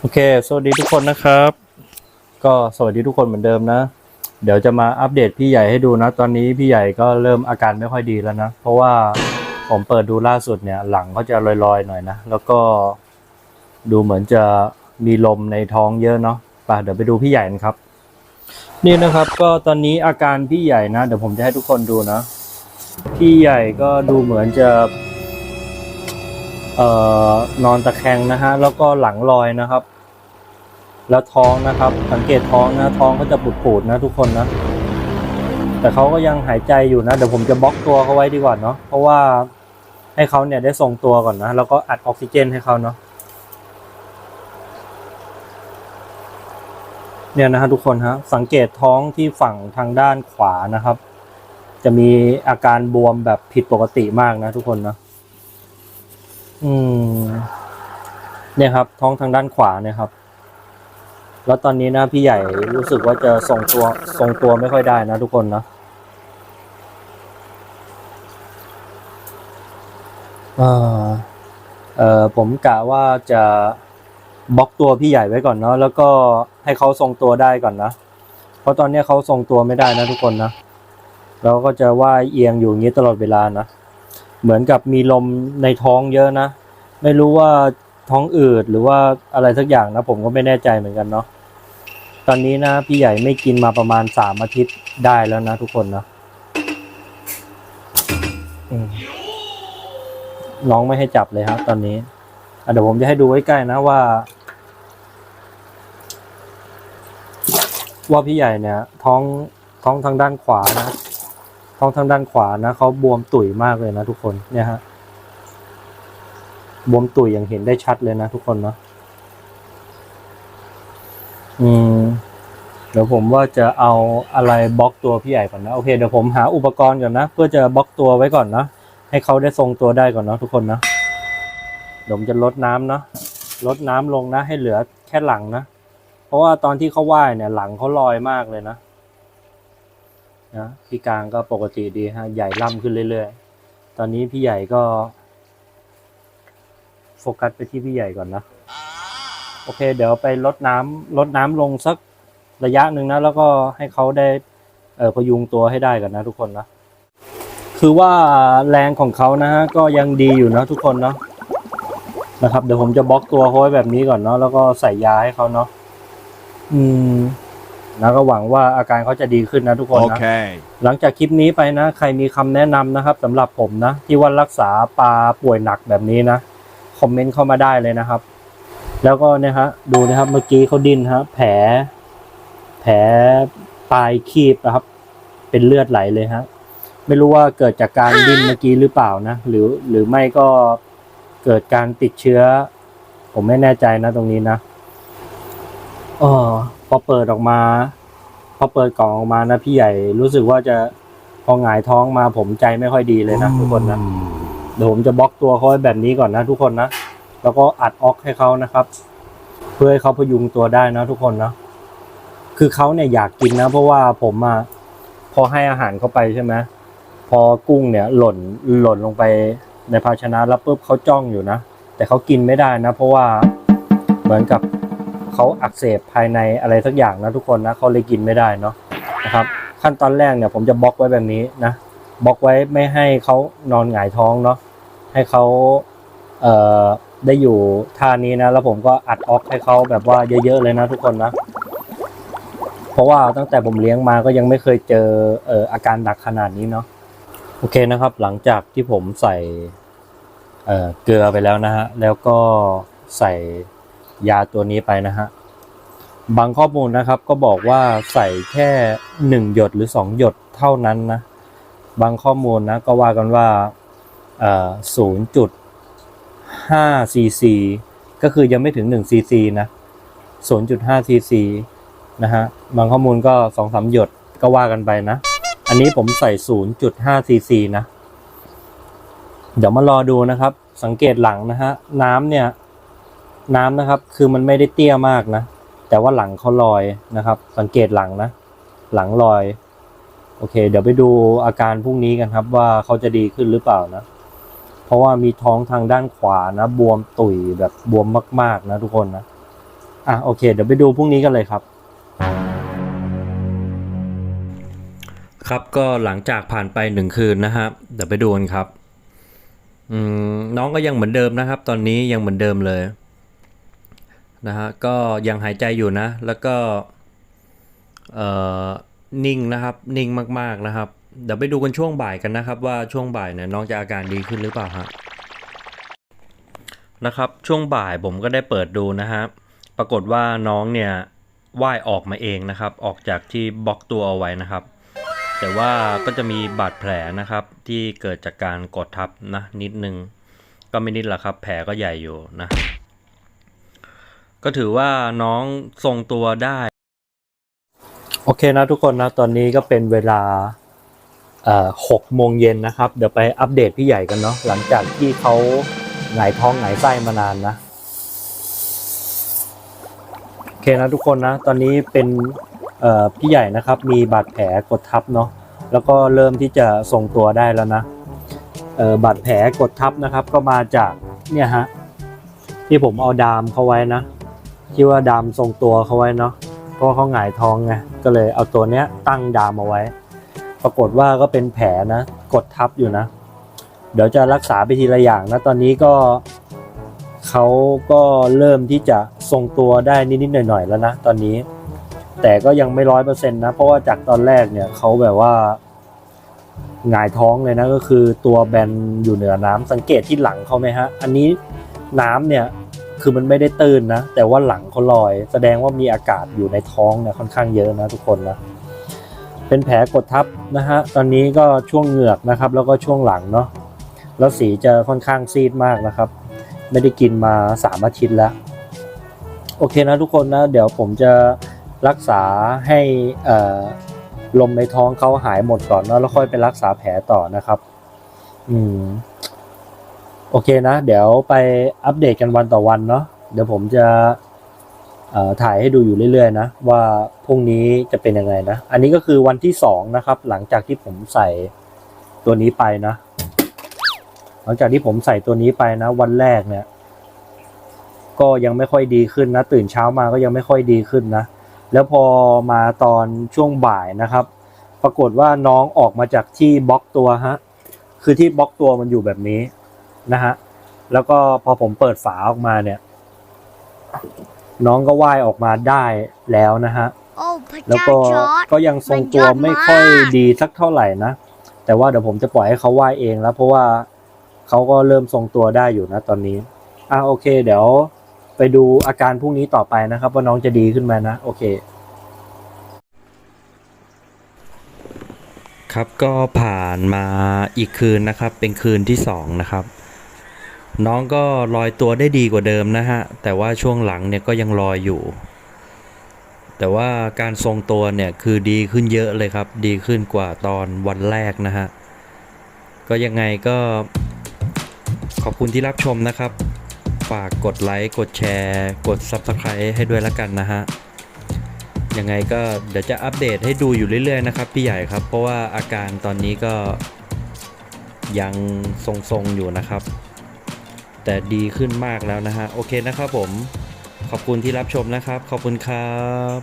โอเค สวัสดีทุกคนนะครับ ก็สวัสดีทุกคนเหมือนเดิมนะ เดี๋ยวจะมาอัปเดตพี่ใหญ่ให้ดูนะ ตอนนี้พี่ใหญ่ก็เริ่มอาการไม่ค่อยดีแล้วนะ เพราะว่าผมเปิดดูล่าสุดเนี่ย หลังเขาจะลอยๆหน่อยนะ แล้วก็ดูเหมือนจะมีลมในท้องเยอะเนาะไปเดี๋ยวไปดูพี่ใหญ่กันครับ นี่นะครับ ก็ตอนนี้อาการพี่ใหญ่นะ เดี๋ยวผมจะให้ทุกคนดูนะ พี่ใหญ่ก็ดูเหมือนจะ ออนอนตะแคงนะฮะแล้วก็หลังลอยนะครับ แล้วท้องนะครับ สังเกตท้องนะท้องเขาจะปูดๆนะทุกคนนะ แต่เขาก็ยังหายใจอยู่นะเดี๋ยวผมจะบล็อกตัวเขาไว้ดีกว่าเนาะเพราะว่าให้เขาเนี่ยได้ทรงตัวก่อนนะแล้วก็อัดออกซิเจนให้เขาเนาะเนี่ยนะฮะทุกคนฮะสังเกตท้องที่ฝั่งทางด้านขวานะครับ จะมีอาการบวมแบบผิดปกติมากนะทุกคนนะ อืม เนี่ยครับ ท้องทางด้านขวาเนี่ยครับ แล้วตอนนี้นะพี่ใหญ่รู้สึกว่าจะทรงตัวทรงตัวไม่ค่อยได้นะทุกคนนะเออเออผมกะว่าจะบล็อกตัวพี่ใหญ่ไว้ก่อนเนาะแล้วก็ให้เขาทรงตัวได้ก่อนนะเพราะตอนนี้เขาทรงตัวไม่ได้นะทุกคนนะเราก็จะว่ายเอียงอยู่อย่างนี้ตลอดเวลานะ เหมือนกับมีลมในท้องเยอะนะ ไม่รู้ว่าท้องอืดหรือว่าอะไรสักอย่างนะ ผมก็ไม่แน่ใจเหมือนกันเนาะตอนนี้นะ พี่ใหญ่ไม่กินมาประมาณสามอาทิตย์ได้แล้วนะทุกคนนะน้องไม่ให้จับเลยครับตอนนี้เดี๋ยวผมจะให้ดูใกล้ๆนะว่า ว่าพี่ใหญ่เนี่ย ท้องท้องทางด้านขวานะ ท้องทางด้านขวานะเขาบวมตุ๋ยมากเลยนะทุกคนเนี่ยฮะบวมตุ๋ยอย่างเห็นได้ชัดเลยนะทุกคนเนาะอืมเดี๋ยวผมว่าจะเอาอะไรบล็อกตัวพี่ใหญ่ก่อนนะโอเคเดี๋ยวผมหาอุปกรณ์ก่อนนะเพื่อจะบล็อกตัวไว้ก่อนนะให้เขาได้ทรงตัวได้ก่อนเนาะทุกคนนะเดี๋ยวผมจะลดน้ำเนาะลดน้ำลงนะให้เหลือแค่หลังนะ เพราะว่าตอนที่เขาว่ายเนี่ยหลังเขาลอยมากเลยนะ นะพี่กลางก็ปกติดีฮะใหญ่ล่ำขึ้นเรื่อยๆ ตอนนี้พี่ใหญ่ก็ โฟกัสไปที่พี่ใหญ่ก่อนนะ โอเค เดี๋ยวไปลดน้ำลดน้ำลงสักระยะหนึ่งนะ แล้วก็ให้เขาได้เออพยุงตัวให้ได้ก่อนนะ ทุกคนนะ คือว่าแรงของเขานะฮะก็ยังดีอยู่นะทุกคนเนาะนะครับ เดี๋ยวผมจะบล็อกตัวเขาไว้แบบนี้ก่อนเนาะแล้วก็ใส่ยาให้เขาเนาะอืม นะก็หวังว่าอาการเขาจะดีขึ้นนะทุกคนนะ Okay. หลังจากคลิปนี้ไปนะ ใครมีคำแนะนำนะครับสำหรับผมนะ ที่ว่ารักษาปลาป่วยหนักแบบนี้นะคอมเมนต์เข้ามาได้เลยนะครับ แล้วก็เนี่ยฮะดูนะครับเมื่อกี้เขาดิ้นฮะแผล แผลปลายคีบนะครับ เป็นเลือดไหลเลยฮะไม่รู้ว่าเกิดจากการดิ้นเมื่อกี้หรือเปล่านะ หรือหรือไม่ก็เกิดการติดเชื้อ ผมไม่แน่ใจนะตรงนี้นะเออ พอเปิดออกมา พอเปิดกล่องออกมานะพี่ใหญ่รู้สึกว่าจะพอหงายท้องมาผมใจไม่ค่อยดีเลยนะทุกคนนะเดี๋ยวผมจะบล็อกตัวเขาไว้แบบนี้ก่อนนะทุกคนนะแล้วก็อัดออกให้เขานะครับ เพื่อให้เขาพยุงตัวได้นะทุกคนนะคือเขาเนี่ยอยากกินนะ เพราะว่าผมอะพอให้อาหารเข้าไปใช่ไหมพอกุ้งเนี่ยหล่นหล่นลงไปในภาชนะแล้วปุ๊บเขาจ้องอยู่นะแต่เขากินไม่ได้นะ เพราะว่าเหมือนกับ เขาอักเสบภายในอะไรสักอย่างนะทุกคนนะเขาเลยกินไม่ได้เนาะนะครับ ขั้นตอนแรกเนี่ยผมจะบล็อกไว้แบบนี้นะบล็อกไว้ไม่ให้เขานอนหงายท้องเนาะให้เขาเอ่อได้อยู่ท่านี้นะ แล้วผมก็อัดออกให้เขาแบบว่าเยอะๆเลยนะทุกคนนะ เพราะว่าตั้งแต่ผมเลี้ยงมาก็ยังไม่เคยเจอเอ่ออาการหนักขนาดนี้เนาะโอเคนะครับ หลังจากที่ผมใส่เเกลือไปแล้วนะฮะแล้วก็ใส่ ยาตัวนี้ไปนะฮะบางข้อมูลนะครับก็บอกว่าใส่แค่หนึ่งหยดหรือสองหยดเท่านั้นนะ บางข้อมูลนะก็ว่ากันว่าศูนย์จุดห้าซีซีก็คือยังไม่ถึงหนึ่งซีซีนะศูนย์จุดห้าซีซีนะฮะบางข้อมูลก็สองสามหยดก็ว่ากันไปนะ อันนี้ผมใส่ศูนย์จุดห้าซีซีนะ เดี๋ยวมารอดูนะครับ สังเกตหลังนะฮะน้ำเนี่ย น้ำนะครับ คือมันไม่ได้เตี้ยมากนะ แต่ว่าหลังเขาลอยนะครับ สังเกตหลังนะ หลังลอย โอเค เดี๋ยวไปดูอาการพรุ่งนี้กันครับ ว่าเขาจะดีขึ้นหรือเปล่านะ เพราะว่ามีท้องทางด้านขวานะ บวมตุ๋ยแบบบวมมาก ๆ นะทุกคนนะ อะโอเค เดี๋ยวไปดูพรุ่งนี้กันเลยครับครับก็หลังจากผ่านไปหนึ่งคืนนะฮะเดี๋ยวไปดูกันครับอืมน้องก็ยังเหมือนเดิมนะครับ ตอนนี้ยังเหมือนเดิมเลย นะฮะก็ยังหายใจอยู่นะ แล้วก็นิ่งนะครับนิ่งมากๆนะครับ เดี๋ยวไปดูกันช่วงบ่ายกันนะครับ ว่าช่วงบ่ายเนี่ยน้องจะอาการดีขึ้นหรือเปล่าฮะนะครับช่วงบ่ายผมก็ได้เปิดดูนะฮะปรากฏว่าน้องเนี่ยว่ายออกมาเองนะครับ ออกจากที่บล็อกตัวเอาไว้นะครับ แต่ว่าก็จะมีบาดแผลนะครับ ที่เกิดจากการกดทับนะนิดนึง ก็ไม่นิดละครับ แผลก็ใหญ่อยู่นะ ก็ถือว่าน้องทรงตัวได้ โอเคนะทุกคนนะ ตอนนี้ก็เป็นเวลาเอ่อหกโมงเย็นนะครับ เดี๋ยวไปอัปเดตพี่ใหญ่กันเนาะหลังจากที่เขาหงายท้องหงายไส้มานานนะ โอเคนะทุกคนนะ ตอนนี้เป็นเอ่อพี่ใหญ่นะครับ มีบาดแผลกดทับเนาะแล้วก็เริ่มที่จะทรงตัวได้แล้วนะเอ่อบาดแผลกดทับนะครับ ก็มาจากเนี่ยฮะที่ผมเอาดามเขาไว้นะ ที่ว่าดามทรงตัวเขาไว้เนาะเพราะเขาหงายท้องไงก็เลยเอาตัวเนี้ยตั้งดามเอาไว้ ปรากฏว่าก็เป็นแผลนะกดทับอยู่นะ เดี๋ยวจะรักษาไปทีละอย่างนะตอนนี้ก็เขาก็เริ่มที่จะทรงตัวได้นิดๆหน่อยๆแล้วนะตอนนี้ แต่ก็ยังไม่ร้อยเปอร์เซ็นต์นะ เพราะว่าจากตอนแรกเนี่ยเขาแบบว่าหงายท้องเลยนะก็คือตัวแบนอยู่เหนือน้ำสังเกตที่หลังเขาไหมฮะ อันนี้น้ำเนี่ย คือมันไม่ได้ตื้นนะ แต่ว่าหลังเขาลอย แสดงว่ามีอากาศอยู่ในท้องเนี่ยค่อนข้างเยอะนะทุกคนนะเป็นแผลกดทับนะฮะตอนนี้ก็ช่วงเหงือกนะครับ แล้วก็ช่วงหลังเนาะแล้วสีจะค่อนข้างซีดมากนะครับ ไม่ได้กินมาสามอาทิตย์แล้ว โอเคนะทุกคนนะ เดี๋ยวผมจะรักษาให้อ่อลมในท้องเขาหายหมดก่อนเนาะแล้วค่อยไปรักษาแผลต่อนะครับ อืม โอเคนะ เดี๋ยวไปอัปเดตกันวันต่อวันเนาะเดี๋ยวผมจะถ่ายให้ดูอยู่เรื่อยๆนะ ว่าพรุ่งนี้จะเป็นยังไงนะ อันนี้ก็คือวันที่สองนะครับ หลังจากที่ผมใส่ตัวนี้ไปนะ หลังจากที่ผมใส่ตัวนี้ไปนะ วันแรกเนี่ย ก็ยังไม่ค่อยดีขึ้นนะ ตื่นเช้ามาก็ยังไม่ค่อยดีขึ้นนะ แล้วพอมาตอนช่วงบ่ายนะครับ ปรากฏว่าน้องออกมาจากที่บล็อกตัวฮะคือที่บล็อกตัวมันอยู่แบบนี้ นะฮะ แล้วก็พอผมเปิดฝาออกมาเนี่ย น้องก็ว่ายออกมาได้แล้วนะฮะ โอ้พระแล้วเจ้าก็จอร์ด ก็ยังทรงตัวไม่ค่อยดีสักเท่าไหร่นะ แต่ว่าเดี๋ยวผมจะปล่อยให้เขาว่ายเองแล้ว เพราะว่าเขาก็เริ่มทรงตัวได้อยู่นะตอนนี้ อะโอเค เดี๋ยวไปดูอาการพรุ่งนี้ต่อไปนะครับ ว่าน้องจะดีขึ้นไหมนะ โอเค ครับก็ผ่านมาอีกคืนนะครับ เป็นคืนที่สองนะครับ น้องก็ลอยตัวได้ดีกว่าเดิมนะฮะ แต่ว่าช่วงหลังเนี่ยก็ยังลอยอยู่ แต่ว่าการทรงตัวเนี่ยคือดีขึ้นเยอะเลยครับ ดีขึ้นกว่าตอนวันแรกนะฮะ ก็ยังไงก็ขอบคุณที่รับชมนะครับ ฝากกดไลค์ กดแชร์ กด Subscribe ให้ด้วยละกันนะฮะ ยังไงก็เดี๋ยวจะอัปเดตให้ดูอยู่เรื่อยๆนะครับพี่ใหญ่ครับ เพราะว่าอาการตอนนี้ก็ยังทรงๆอยู่นะครับ แต่ดีขึ้นมากแล้วนะฮะ โอเคนะครับผม ขอบคุณที่รับชมนะครับ ขอบคุณครับ